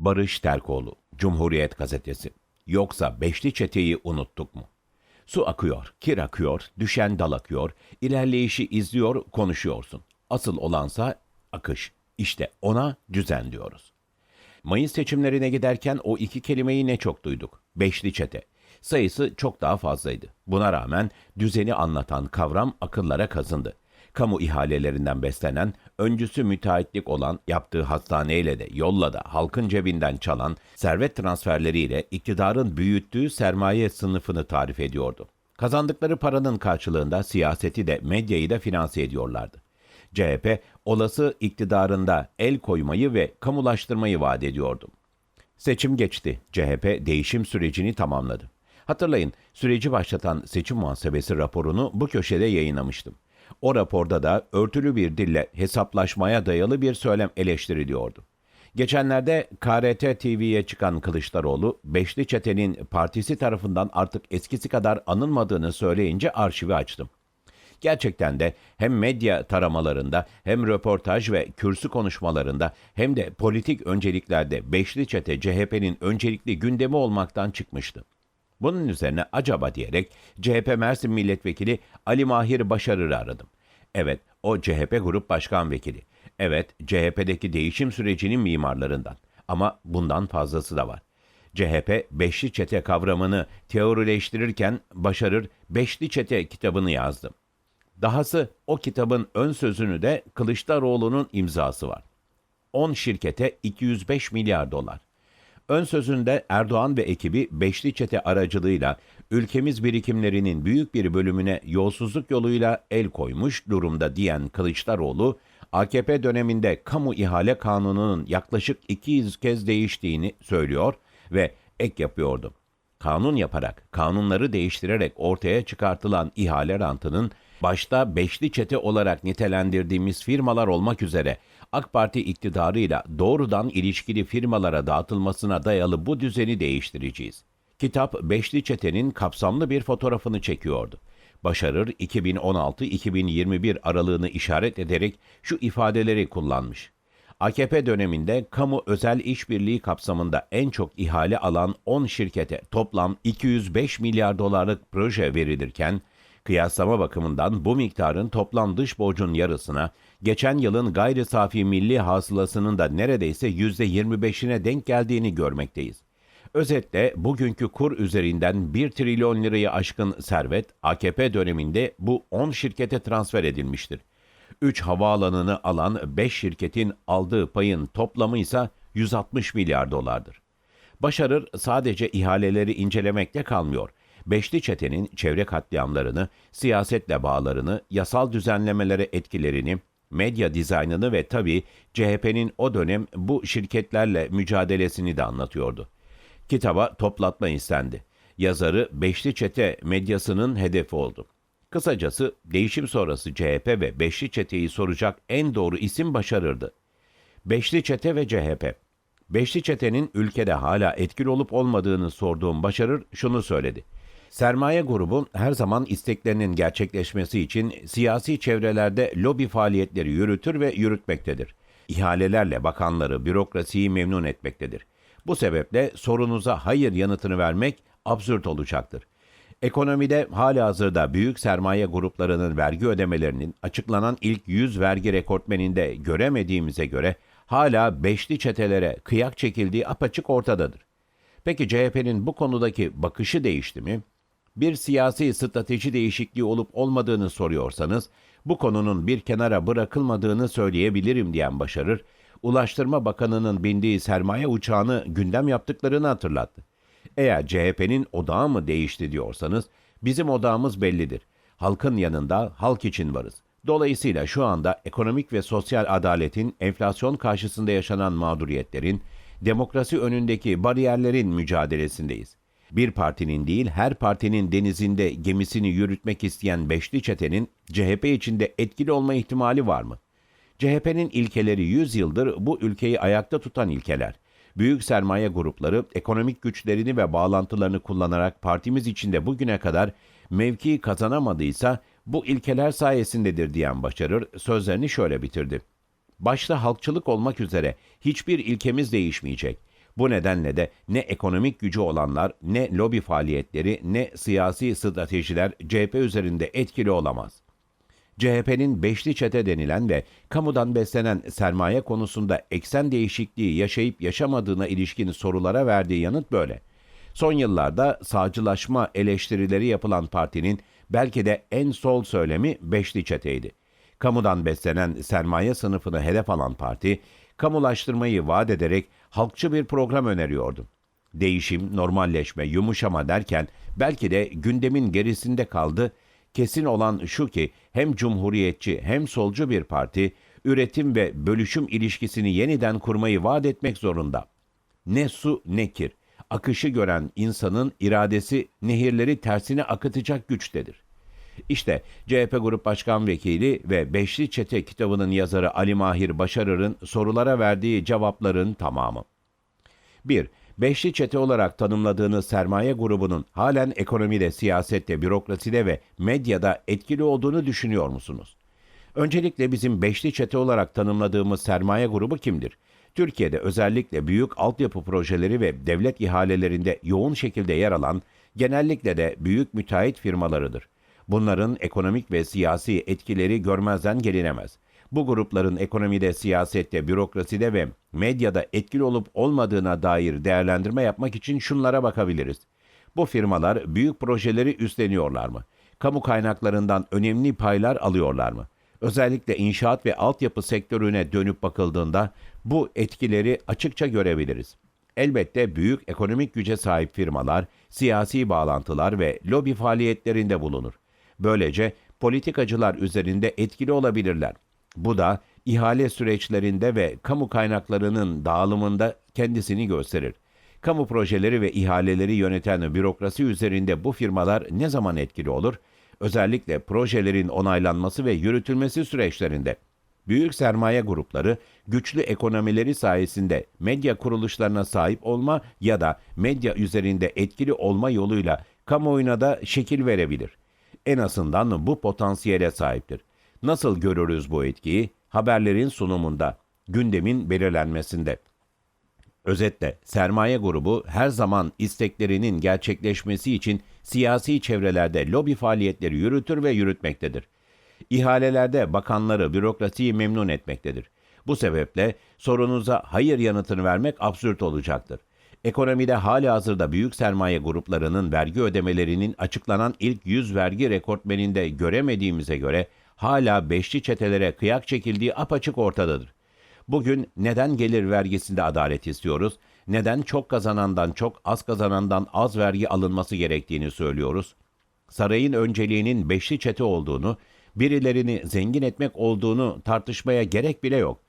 Barış Terkoğlu, Cumhuriyet Gazetesi. Yoksa Beşli Çete'yi unuttuk mu? Su akıyor, kir akıyor, düşen dal akıyor, ilerleyişi izliyor, konuşuyorsun. Asıl olansa akış. İşte ona düzen diyoruz. Mayıs seçimlerine giderken o iki kelimeyi ne çok duyduk. Beşli çete. Sayısı çok daha fazlaydı. Buna rağmen düzeni anlatan kavram akıllara kazındı. Kamu ihalelerinden beslenen, öncüsü müteahhitlik olan, yaptığı hastaneyle de yolla da halkın cebinden çalan servet transferleriyle iktidarın büyüttüğü sermaye sınıfını tarif ediyordu. Kazandıkları paranın karşılığında siyaseti de medyayı da finanse ediyorlardı. CHP olası iktidarında el koymayı ve kamulaştırmayı vaat ediyordu. Seçim geçti. CHP değişim sürecini tamamladı. Hatırlayın, süreci başlatan seçim muhasebesi raporunu bu köşede yayınlamıştım. O raporda da örtülü bir dille hesaplaşmaya dayalı bir söylem eleştiriliyordu. Geçenlerde KRT TV'ye çıkan Kılıçdaroğlu, Beşli Çete'nin partisi tarafından artık eskisi kadar anılmadığını söyleyince arşivi açtım. Gerçekten de hem medya taramalarında hem röportaj ve kürsü konuşmalarında hem de politik önceliklerde Beşli Çete CHP'nin öncelikli gündemi olmaktan çıkmıştı. Bunun üzerine acaba diyerek CHP Mersin Milletvekili Ali Mahir Başarır'ı aradım. Evet, o CHP Grup Başkan Vekili. Evet, CHP'deki değişim sürecinin mimarlarından. Ama bundan fazlası da var. CHP Beşli Çete kavramını teorileştirirken Başarır Beşli Çete kitabını yazdı. Dahası o kitabın ön sözünü de Kılıçdaroğlu'nun imzası var. 10 şirkete 205 milyar dolar. Ön sözünde Erdoğan ve ekibi Beşli Çete aracılığıyla ülkemiz birikimlerinin büyük bir bölümüne yolsuzluk yoluyla el koymuş durumda diyen Kılıçdaroğlu, AKP döneminde kamu ihale kanununun yaklaşık 200 kez değiştiğini söylüyor ve ek yapıyordu. Kanun yaparak, kanunları değiştirerek ortaya çıkartılan ihale rantının başta beşli çete olarak nitelendirdiğimiz firmalar olmak üzere AK Parti iktidarıyla doğrudan ilişkili firmalara dağıtılmasına dayalı bu düzeni değiştireceğiz. Kitap Beşli Çete'nin kapsamlı bir fotoğrafını çekiyordu. Başarır 2016-2021 aralığını işaret ederek şu ifadeleri kullanmış. AKP döneminde kamu özel işbirliği kapsamında en çok ihale alan 10 şirkete toplam 205 milyar dolarlık proje verilirken, Kıyaslama bakımından bu miktarın toplam dış borcun yarısına, geçen yılın gayri safi milli hasılasının da neredeyse %25'ine denk geldiğini görmekteyiz. Özetle bugünkü kur üzerinden 1 trilyon lirayı aşkın servet AKP döneminde bu 10 şirkete transfer edilmiştir. 3 havaalanını alan 5 şirketin aldığı payın toplamı ise 160 milyar dolardır. Başarır sadece ihaleleri incelemekte kalmıyor. Beşli çetenin çevre katliamlarını, siyasetle bağlarını, yasal düzenlemelere etkilerini, medya dizaynını ve tabii CHP'nin o dönem bu şirketlerle mücadelesini de anlatıyordu. Kitaba toplatma istendi. Yazarı Beşli Çete medyasının hedefi oldu. Kısacası değişim sonrası CHP ve Beşli Çete'yi soracak en doğru isim başarırdı. Beşli Çete ve CHP. Beşli Çete'nin ülkede hala etkili olup olmadığını sorduğum Başarır şunu söyledi. Sermaye grubu her zaman isteklerinin gerçekleşmesi için siyasi çevrelerde lobi faaliyetleri yürütür ve yürütmektedir. İhalelerle bakanları, bürokrasiyi memnun etmektedir. Bu sebeple sorunuza hayır yanıtını vermek absürt olacaktır. Ekonomide hala hazırda büyük sermaye gruplarının vergi ödemelerinin açıklanan ilk 100 vergi rekortmeninde göremediğimize göre hala beşli çetelere kıyak çekildiği apaçık ortadadır. Peki CHP'nin bu konudaki bakışı değişti mi? Bir siyasi strateji değişikliği olup olmadığını soruyorsanız, bu konunun bir kenara bırakılmadığını söyleyebilirim diyen Başarır, Ulaştırma Bakanı'nın bindiği sermaye uçağını gündem yaptıklarını hatırlattı. Eğer CHP'nin odağı mı değişti diyorsanız, bizim odağımız bellidir. Halkın yanında halk için varız. Dolayısıyla şu anda ekonomik ve sosyal adaletin, enflasyon karşısında yaşanan mağduriyetlerin, demokrasi önündeki bariyerlerin mücadelesindeyiz. Bir partinin değil her partinin denizinde gemisini yürütmek isteyen Beşli Çete'nin CHP içinde etkili olma ihtimali var mı? CHP'nin ilkeleri 100 yıldır bu ülkeyi ayakta tutan ilkeler. Büyük sermaye grupları ekonomik güçlerini ve bağlantılarını kullanarak partimiz içinde bugüne kadar mevki kazanamadıysa bu ilkeler sayesindedir diyen Başarır sözlerini şöyle bitirdi. Başta halkçılık olmak üzere hiçbir ilkemiz değişmeyecek. Bu nedenle de ne ekonomik gücü olanlar, ne lobi faaliyetleri, ne siyasi stratejiler CHP üzerinde etkili olamaz. CHP'nin beşli çete denilen ve kamudan beslenen sermaye konusunda eksen değişikliği yaşayıp yaşamadığına ilişkin sorulara verdiği yanıt böyle. Son yıllarda sağcılaşma eleştirileri yapılan partinin belki de en sol söylemi beşli çeteydi. Kamudan beslenen sermaye sınıfını hedef alan parti, kamulaştırmayı vaat ederek halkçı bir program öneriyordu. Değişim, normalleşme, yumuşama derken belki de gündemin gerisinde kaldı. Kesin olan şu ki hem cumhuriyetçi hem solcu bir parti üretim ve bölüşüm ilişkisini yeniden kurmayı vaat etmek zorunda. Ne su ne kir. Akışı gören insanın iradesi nehirleri tersine akıtacak güçtedir. İşte CHP Grup Başkan Vekili ve Beşli Çete kitabının yazarı Ali Mahir Başarır'ın sorulara verdiği cevapların tamamı. 1. Beşli çete olarak tanımladığınız sermaye grubunun halen ekonomide, siyasette, bürokraside ve medyada etkili olduğunu düşünüyor musunuz? Öncelikle bizim beşli çete olarak tanımladığımız sermaye grubu kimdir? Türkiye'de özellikle büyük altyapı projeleri ve devlet ihalelerinde yoğun şekilde yer alan, genellikle de büyük müteahhit firmalarıdır. Bunların ekonomik ve siyasi etkileri görmezden gelinemez. Bu grupların ekonomide, siyasette, bürokraside ve medyada etkili olup olmadığına dair değerlendirme yapmak için şunlara bakabiliriz. Bu firmalar büyük projeleri üstleniyorlar mı? Kamu kaynaklarından önemli paylar alıyorlar mı? Özellikle inşaat ve altyapı sektörüne dönüp bakıldığında bu etkileri açıkça görebiliriz. Elbette büyük ekonomik güce sahip firmalar, siyasi bağlantılar ve lobi faaliyetlerinde bulunur. Böylece politikacılar üzerinde etkili olabilirler. Bu da ihale süreçlerinde ve kamu kaynaklarının dağılımında kendisini gösterir. Kamu projeleri ve ihaleleri yöneten bürokrasi üzerinde bu firmalar ne zaman etkili olur? Özellikle projelerin onaylanması ve yürütülmesi süreçlerinde. Büyük sermaye grupları güçlü ekonomileri sayesinde medya kuruluşlarına sahip olma ya da medya üzerinde etkili olma yoluyla kamuoyuna da şekil verebilir. En azından bu potansiyele sahiptir. Nasıl görürüz bu etkiyi? Haberlerin sunumunda, gündemin belirlenmesinde. Özetle sermaye grubu her zaman isteklerinin gerçekleşmesi için siyasi çevrelerde lobi faaliyetleri yürütür ve yürütmektedir. İhalelerde bakanları, bürokrasiyi memnun etmektedir. Bu sebeple sorunuza hayır yanıtını vermek absürt olacaktır. Ekonomide hali hazırda büyük sermaye gruplarının vergi ödemelerinin açıklanan ilk 100 vergi rekortmeninde göremediğimize göre hala beşli çetelere kıyak çekildiği apaçık ortadadır. Bugün neden gelir vergisinde adalet istiyoruz? Neden çok kazanandan çok az kazanandan az vergi alınması gerektiğini söylüyoruz? Sarayın önceliğinin beşli çete olduğunu, birilerini zengin etmek olduğunu tartışmaya gerek bile yok.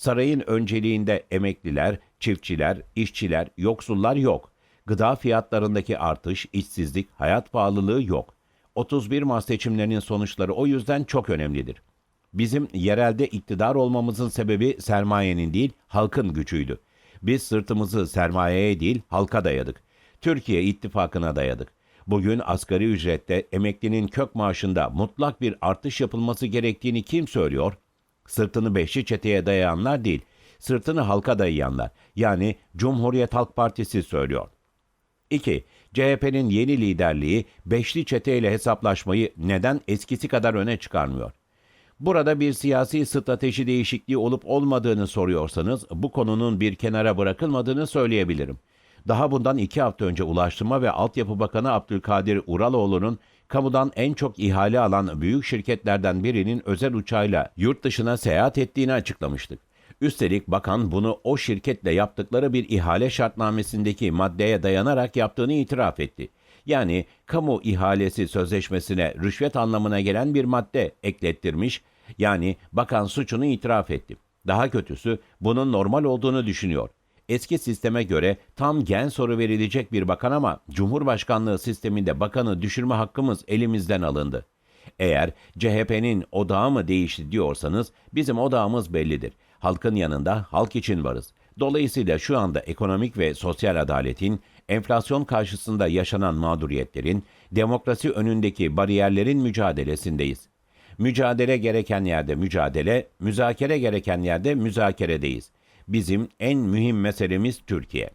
Sarayın önceliğinde emekliler, çiftçiler, işçiler, yoksullar yok. Gıda fiyatlarındaki artış, işsizlik, hayat pahalılığı yok. 31 Mart seçimlerinin sonuçları o yüzden çok önemlidir. Bizim yerelde iktidar olmamızın sebebi sermayenin değil, halkın gücüydü. Biz sırtımızı sermayeye değil, halka dayadık. Türkiye ittifakına dayadık. Bugün asgari ücrette emeklinin kök maaşında mutlak bir artış yapılması gerektiğini kim söylüyor? Sırtını beşli çeteye dayayanlar değil, sırtını halka dayayanlar. Yani Cumhuriyet Halk Partisi söylüyor. 2. CHP'nin yeni liderliği beşli çeteyle hesaplaşmayı neden eskisi kadar öne çıkarmıyor? Burada bir siyasi strateji değişikliği olup olmadığını soruyorsanız bu konunun bir kenara bırakılmadığını söyleyebilirim. Daha bundan iki hafta önce Ulaştırma ve Altyapı Bakanı Abdülkadir Uraloğlu'nun kamudan en çok ihale alan büyük şirketlerden birinin özel uçağıyla yurt dışına seyahat ettiğini açıklamıştık. Üstelik bakan bunu o şirketle yaptıkları bir ihale şartnamesindeki maddeye dayanarak yaptığını itiraf etti. Yani kamu ihalesi sözleşmesine rüşvet anlamına gelen bir madde eklettirmiş, yani bakan suçunu itiraf etti. Daha kötüsü bunun normal olduğunu düşünüyor. Eski sisteme göre tam gen soru verilecek bir bakan ama Cumhurbaşkanlığı sisteminde bakanı düşürme hakkımız elimizden alındı. Eğer CHP'nin odağı mı değişti diyorsanız bizim odağımız bellidir. Halkın yanında halk için varız. Dolayısıyla şu anda ekonomik ve sosyal adaletin, enflasyon karşısında yaşanan mağduriyetlerin, demokrasi önündeki bariyerlerin mücadelesindeyiz. Mücadele gereken yerde mücadele, müzakere gereken yerde müzakeredeyiz. Bizim en mühim meselemiz Türkiye.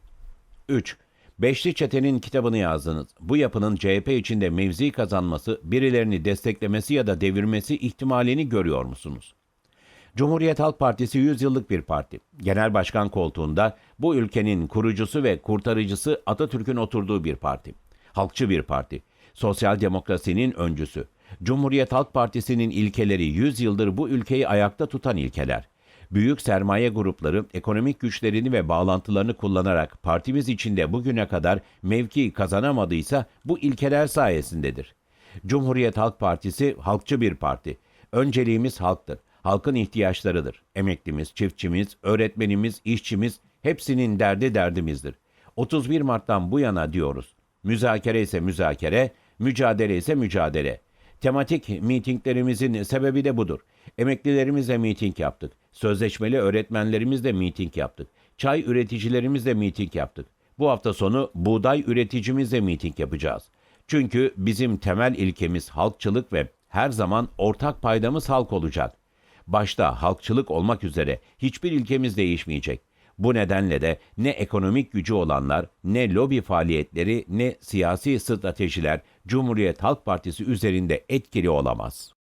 3. Beşli Çete'nin kitabını yazdınız. Bu yapının CHP içinde mevzi kazanması, birilerini desteklemesi ya da devirmesi ihtimalini görüyor musunuz? Cumhuriyet Halk Partisi 100 yıllık bir parti. Genel başkan koltuğunda bu ülkenin kurucusu ve kurtarıcısı Atatürk'ün oturduğu bir parti. Halkçı bir parti. Sosyal demokrasinin öncüsü. Cumhuriyet Halk Partisi'nin ilkeleri 100 yıldır bu ülkeyi ayakta tutan ilkeler. Büyük sermaye grupları ekonomik güçlerini ve bağlantılarını kullanarak partimiz içinde bugüne kadar mevki kazanamadıysa bu ilkeler sayesindedir. Cumhuriyet Halk Partisi halkçı bir parti. Önceliğimiz halktır. Halkın ihtiyaçlarıdır. Emeklimiz, çiftçimiz, öğretmenimiz, işçimiz hepsinin derdi derdimizdir. 31 Mart'tan bu yana diyoruz. Müzakere ise müzakere, mücadele ise mücadele. Tematik mitinglerimizin sebebi de budur. Emeklilerimizle miting yaptık. Sözleşmeli öğretmenlerimizle miting yaptık. Çay üreticilerimizle miting yaptık. Bu hafta sonu buğday üreticimizle miting yapacağız. Çünkü bizim temel ilkemiz halkçılık ve her zaman ortak paydamız halk olacak. Başta halkçılık olmak üzere hiçbir ilkemiz değişmeyecek. Bu nedenle de ne ekonomik gücü olanlar, ne lobi faaliyetleri, ne siyasi stratejiler Cumhuriyet Halk Partisi üzerinde etkili olamaz.